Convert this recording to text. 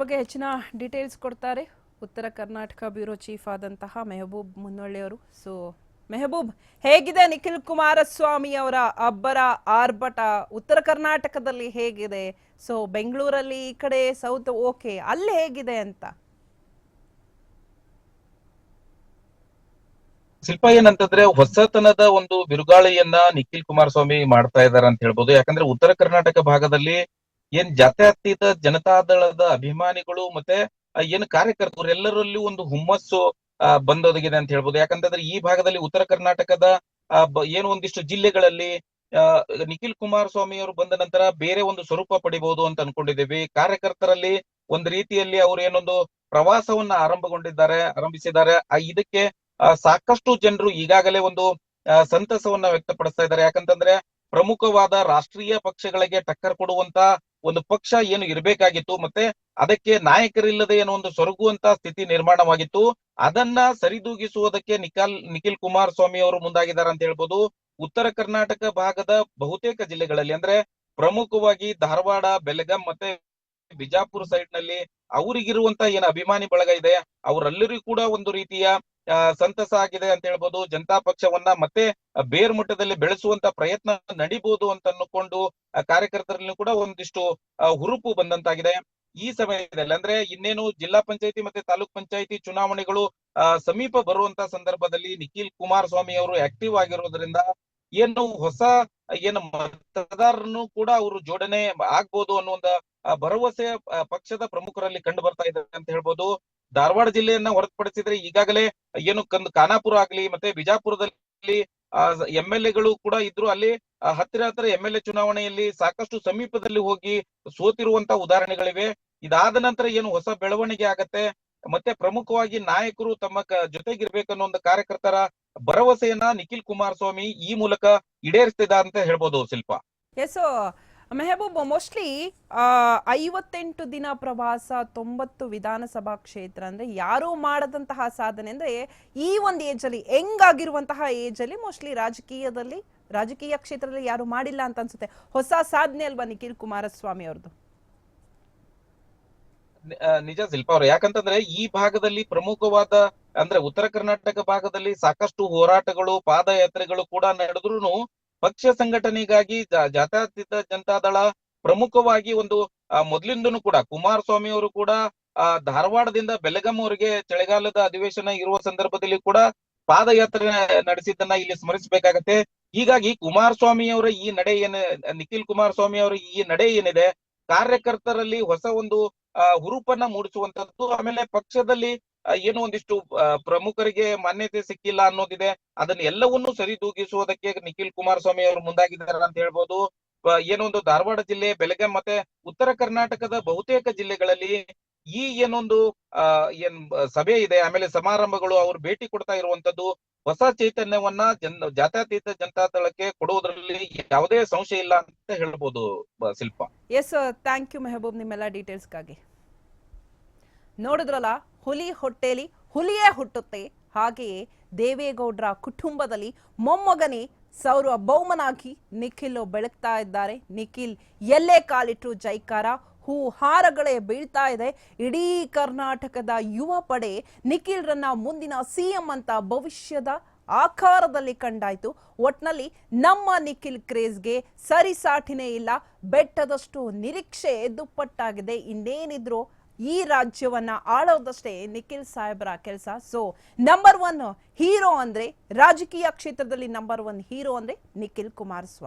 ಬಗ್ಗೆ ಹೆಚ್ಚಿನ ಡೀಟೇಲ್ಸ್ ಕೊಡ್ತಾರೆ. ಉತ್ತರ ಕರ್ನಾಟಕ ಬ್ಯೂರೋ ಚೀಫ್ ಆದಂತಹ ಮೆಹಬೂಬ್ ಮುನ್ನೊಳ್ಳಿಯವರು. ಸೊ ಮೆಹಬೂಬ್, ಹೇಗಿದೆ ನಿಖಿಲ್ ಕುಮಾರಸ್ವಾಮಿ ಅವರ ಅಬ್ಬರ ಆರ್ಭಟ? ಉತ್ತರ ಕರ್ನಾಟಕದಲ್ಲಿ ಹೇಗಿದೆ? ಸೊ ಬೆಂಗಳೂರಲ್ಲಿ ಈ ಕಡೆ ಸೌತ್ ಓಕೆ ಅಲ್ಲಿ ಹೇಗಿದೆ ಅಂತ? ಶಿಲ್ಪ, ಏನಂತಂದ್ರೆ ಹೊಸತನದ ಒಂದು ಬಿರುಗಾಳಿಯನ್ನ ನಿಖಿಲ್ ಕುಮಾರಸ್ವಾಮಿ ಮಾಡ್ತಾ ಇದ್ದಾರೆ ಅಂತ ಹೇಳ್ಬೋದು. ಯಾಕಂದ್ರೆ ಉತ್ತರ ಕರ್ನಾಟಕ ಭಾಗದಲ್ಲಿ ಏನ್ ಜಾತ್ಯತೀತ ಜನತಾದಳದ ಅಭಿಮಾನಿಗಳು ಮತ್ತೆ ಏನು ಕಾರ್ಯಕರ್ತರು ಎಲ್ಲರಲ್ಲೂ ಒಂದು ಹುಮ್ಮಸ್ಸು ಬಂದೊದಗಿದೆ ಅಂತ ಹೇಳ್ಬೋದು. ಯಾಕಂತಂದ್ರೆ ಈ ಭಾಗದಲ್ಲಿ ಉತ್ತರ ಕರ್ನಾಟಕದ ಏನು ಒಂದಿಷ್ಟು ಜಿಲ್ಲೆಗಳಲ್ಲಿ ನಿಖಿಲ್ ಕುಮಾರಸ್ವಾಮಿ ಅವರು ಬಂದ ನಂತರ ಬೇರೆ ಒಂದು ಸ್ವರೂಪ ಪಡಿಬಹುದು ಅಂತ ಅನ್ಕೊಂಡಿದ್ದೀವಿ. ಕಾರ್ಯಕರ್ತರಲ್ಲಿ ಒಂದು ರೀತಿಯಲ್ಲಿ ಅವರು ಏನೊಂದು ಪ್ರವಾಸವನ್ನ ಆರಂಭಗೊಂಡಿದ್ದಾರೆ, ಆರಂಭಿಸಿದ್ದಾರೆ. ಇದಕ್ಕೆ ಸಾಕಷ್ಟು ಜನರು ಈಗಾಗಲೇ ಒಂದು ಸಂತಸವನ್ನ ವ್ಯಕ್ತಪಡಿಸ್ತಾ ಇದ್ದಾರೆ. ಯಾಕಂತಂದ್ರೆ ಪ್ರಮುಖವಾದ ರಾಷ್ಟ್ರೀಯ ಪಕ್ಷಗಳಿಗೆ ಟಕ್ಕರ್ ಕೊಡುವಂತ ಒಂದು ಪಕ್ಷ ಏನು ಇರಬೇಕಾಗಿತ್ತು ಮತ್ತೆ ಅದಕ್ಕೆ ನಾಯಕರಿಲ್ಲದೆ ಏನೋ ಒಂದು ಸೊರಗುವಂತ ಸ್ಥಿತಿ ನಿರ್ಮಾಣವಾಗಿತ್ತು. ಅದನ್ನ ಸರಿದೂಗಿಸುವುದಕ್ಕೆ ನಿಖಿಲ್ ನಿಖಿಲ್ ಕುಮಾರಸ್ವಾಮಿ ಅವರು ಮುಂದಾಗಿದ್ದಾರೆ ಅಂತ ಹೇಳ್ಬೋದು. ಉತ್ತರ ಕರ್ನಾಟಕ ಭಾಗದ ಬಹುತೇಕ ಜಿಲ್ಲೆಗಳಲ್ಲಿ ಅಂದ್ರೆ ಪ್ರಮುಖವಾಗಿ ಧಾರವಾಡ, ಬೆಳಗಾಂ ಮತ್ತೆ ಬಿಜಾಪುರ ಸೈಡ್ನಲ್ಲಿ ಅವರಿಗಿರುವಂತ ಏನು ಅಭಿಮಾನಿ ಬಳಗ ಇದೆ ಅವರೆಲ್ಲರಿಗೂ ಕೂಡ ಒಂದು ರೀತಿಯ ಸಂತಸ ಆಗಿದೆ ಅಂತ ಹೇಳ್ಬೋದು. ಜನತಾ ಪಕ್ಷವನ್ನ ಮತ್ತೆ ಬೇರ್ ಮಟ್ಟದಲ್ಲಿ ಬೆಳೆಸುವಂತ ಪ್ರಯತ್ನ ನಡಿಬಹುದು ಅಂತ ಅನ್ಕೊಂಡು ಕಾರ್ಯಕರ್ತರಲ್ಲೂ ಕೂಡ ಒಂದಿಷ್ಟು ಹುರುಪು ಬಂದಂತಾಗಿದೆ. ಈ ಸಮಯದಲ್ಲಿ ಅಂದ್ರೆ ಇನ್ನೇನು ಜಿಲ್ಲಾ ಪಂಚಾಯತಿ ಮತ್ತೆ ತಾಲೂಕ್ ಪಂಚಾಯತಿ ಚುನಾವಣೆಗಳು ಸಮೀಪ ಬರುವಂತ ಸಂದರ್ಭದಲ್ಲಿ ನಿಖಿಲ್ ಕುಮಾರಸ್ವಾಮಿ ಅವರು ಆಕ್ಟಿವ್ ಆಗಿರೋದ್ರಿಂದ ಏನು ಹೊಸ, ಏನು ಮತದಾರರನ್ನು ಕೂಡ ಅವರು ಜೋಡಣೆ ಆಗ್ಬೋದು ಅನ್ನುವಂತ ಭರವಸೆ ಪಕ್ಷದ ಪ್ರಮುಖರಲ್ಲಿ ಕಂಡು ಬರ್ತಾ ಇದೆ ಅಂತ ಹೇಳ್ಬೋದು. ಧಾರವಾಡ ಜಿಲ್ಲೆಯನ್ನ ಹೊರತುಪಡಿಸಿದ್ರೆ ಈಗಾಗಲೇ ಏನು ಕಂದ್ ಖಾನಾಪುರ ಆಗ್ಲಿ, ಮತ್ತೆ ಬಿಜಾಪುರದಲ್ಲಿ ಎಂ ಎಲ್ ಎಗಳು ಕೂಡ ಇದ್ರು. ಅಲ್ಲಿ ಹತ್ತಿರ ಹತ್ತಿರ ಎಂ ಎಲ್ ಎ ಚುನಾವಣೆಯಲ್ಲಿ ಸಾಕಷ್ಟು ಸಮೀಪದಲ್ಲಿ ಹೋಗಿ ಸೋತಿರುವಂತ ಉದಾಹರಣೆಗಳಿವೆ. ಇದಾದ ನಂತರ ಏನು ಹೊಸ ಬೆಳವಣಿಗೆ ಆಗತ್ತೆ. ಮತ್ತೆ ಪ್ರಮುಖವಾಗಿ ನಾಯಕರು ತಮ್ಮ ಜೊತೆಗಿರ್ಬೇಕನ್ನೋ ಒಂದು ಕಾರ್ಯಕರ್ತರ ಭರವಸೆಯನ್ನ ನಿಖಿಲ್ ಕುಮಾರಸ್ವಾಮಿ ಈ ಮೂಲಕ ಈಡೇರಿಸ್ತಿದ್ದ ಅಂತ ಹೇಳ್ಬೋದು ಶಿಲ್ಪ. ಮೆಹಬೂಬ್ ಮೋಸ್ಟ್ಲಿ ಐವತ್ತೆಂಟು ದಿನ ಪ್ರವಾಸ, ತೊಂಬತ್ತು ವಿಧಾನಸಭಾ ಕ್ಷೇತ್ರ ಅಂದ್ರೆ ಯಾರು ಮಾಡದಂತಹ ಸಾಧನೆ ಅಂದ್ರೆ ಈ ಒಂದು ಏಜ್ ಅಲ್ಲಿ, ಹೆಂಗಾಗಿರುವಂತಹ ಏಜ್ ಅಲ್ಲಿ ಮೋಸ್ಟ್ಲಿ ರಾಜಕೀಯದಲ್ಲಿ, ರಾಜಕೀಯ ಕ್ಷೇತ್ರದಲ್ಲಿ ಯಾರು ಮಾಡಿಲ್ಲ ಅಂತ ಅನ್ಸುತ್ತೆ. ಹೊಸ ಸಾಧನೆ ಅಲ್ವಾ ನಿಖಿಲ್ ಕುಮಾರಸ್ವಾಮಿ ಅವ್ರದ್ದು ನಿಜ ಶಿಲ್ಪ ಅವರು, ಯಾಕಂತಂದ್ರೆ ಈ ಭಾಗದಲ್ಲಿ ಪ್ರಮುಖವಾದ ಅಂದ್ರೆ ಉತ್ತರ ಕರ್ನಾಟಕ ಭಾಗದಲ್ಲಿ ಸಾಕಷ್ಟು ಹೋರಾಟಗಳು, ಪಾದಯಾತ್ರೆಗಳು ಕೂಡ ನಡೆದ್ರು ಪಕ್ಷ ಸಂಘಟನೆಗಾಗಿ ಜಾ- ಜನತಾ ದಳ ಪ್ರಮುಖವಾಗಿ ಒಂದು ಮೊದಲಿಂದನೂ ಕೂಡ ಕುಮಾರಸ್ವಾಮಿ ಅವರು ಕೂಡ ಧಾರವಾಡದಿಂದ ಬೆಳಗಾಂ ಅವರಿಗೆ ಚಳಿಗಾಲದ ಅಧಿವೇಶನ ಇರುವ ಸಂದರ್ಭದಲ್ಲಿ ಕೂಡ ಪಾದಯಾತ್ರೆ ನಡೆಸಿದ್ದನ್ನ ಇಲ್ಲಿ ಸ್ಮರಿಸಬೇಕಾಗತ್ತೆ. ಹೀಗಾಗಿ ಕುಮಾರಸ್ವಾಮಿ ಅವರ ಈ ನಡೆ ಏನ, ನಿಖಿಲ್ ಕುಮಾರಸ್ವಾಮಿ ಅವರ ಈ ನಡೆ ಏನಿದೆ, ಕಾರ್ಯಕರ್ತರಲ್ಲಿ ಹೊಸ ಒಂದು ಹುರುಪನ್ನ ಮೂಡಿಸುವಂತದ್ದು, ಆಮೇಲೆ ಪಕ್ಷದಲ್ಲಿ ಏನು ಒಂದಿಷ್ಟು ಪ್ರಮುಖರಿಗೆ ಮಾನ್ಯತೆ ಸಿಕ್ಕಿಲ್ಲ ಅನ್ನೋದಿದೆ. ಅದನ್ನ ಎಲ್ಲವನ್ನೂ ಸರಿದೂಗಿಸುವುದಕ್ಕೆ ನಿಖಿಲ್ ಕುಮಾರಸ್ವಾಮಿ ಅವರು ಮುಂದಾಗಿದ್ದಾರೆ ಅಂತ ಹೇಳ್ಬೋದು. ಏನೊಂದು ಧಾರವಾಡ ಜಿಲ್ಲೆ ಬೆಳಗಾಂ ಮತ್ತೆ ಉತ್ತರ ಕರ್ನಾಟಕದ ಬಹುತೇಕ ಜಿಲ್ಲೆಗಳಲ್ಲಿ ಈ ಏನೊಂದು ಏನ್ ಸಭೆ ಇದೆ, ಆಮೇಲೆ ಸಮಾರಂಭಗಳು ಅವರು ಭೇಟಿ ಕೊಡ್ತಾ ಇರುವಂತದ್ದು ಹೊಸ ಚೈತನ್ಯವನ್ನ ಜನ್, ಜಾತ್ಯತೀತ ಜನತಾ ದಳಕ್ಕೆ ಕೊಡುವುದರಲ್ಲಿ ಯಾವುದೇ ಸಂಶಯ ಇಲ್ಲ ಅಂತ ಹೇಳ್ಬೋದು Shilpa. Yes thank you Mehboob, ನಿಮ್ಮೆಲ್ಲ ಡೀಟೇಲ್ಸ್ಗಾಗಿ ನೋಡಿದ್ರಲ್ಲ ಹುಲಿ ಹೊಟ್ಟೆಲಿ ಹುಲಿಯೇ ಹುಟ್ಟುತ್ತೆ. ಹಾಗೆಯೇ ದೇವೇಗೌಡರ ಕುಟುಂಬದಲ್ಲಿ ಮೊಮ್ಮಗನೇ ಸೌರ ಬೌಮನಾಗಿ ನಿಖಿಲ್ ಬೆಳಗ್ತಾ ಇದ್ದಾರೆ. ನಿಖಿಲ್ ಎಲ್ಲೇ ಕಾಲಿಟ್ಟು ಜೈಕಾರ, ಹೂ ಹಾರಗಳೇ ಬೀಳ್ತಾ ಇದೆ. ಇಡೀ ಕರ್ನಾಟಕದ ಯುವ ಪಡೆ ನಿಖಿಲ್ರನ್ನ ಮುಂದಿನ ಸಿಎಂ ಅಂತ ಭವಿಷ್ಯದ ಆಕಾರದಲ್ಲಿ ಕಂಡಾಯ್ತು. ಒಟ್ನಲ್ಲಿ ನಮ್ಮ ನಿಖಿಲ್ ಕ್ರೇಜ್ಗೆ ಸರಿಸಾಟಿನೇ ಇಲ್ಲ. ಬೆಟ್ಟದಷ್ಟು ನಿರೀಕ್ಷೆ ದುಪ್ಪಟ್ಟಾಗಿದೆ ಇನ್ನೇನಿದ್ರು ಈ ರಾಜ್ಯವನ್ನ ಆಳೋದಷ್ಟೇ ನಿಖಿಲ್ ಸಾಹೇಬ್ರ ಕೆಲಸ. ಸೊ ನಂಬರ್ ಒನ್ ಹೀರೋ ಅಂದ್ರೆ ರಾಜಕೀಯ ಕ್ಷೇತ್ರದಲ್ಲಿ ನಂಬರ್ ಒನ್ ಹೀರೋ ಅಂದ್ರೆ ನಿಖಿಲ್ ಕುಮಾರಸ್ವಾಮಿ.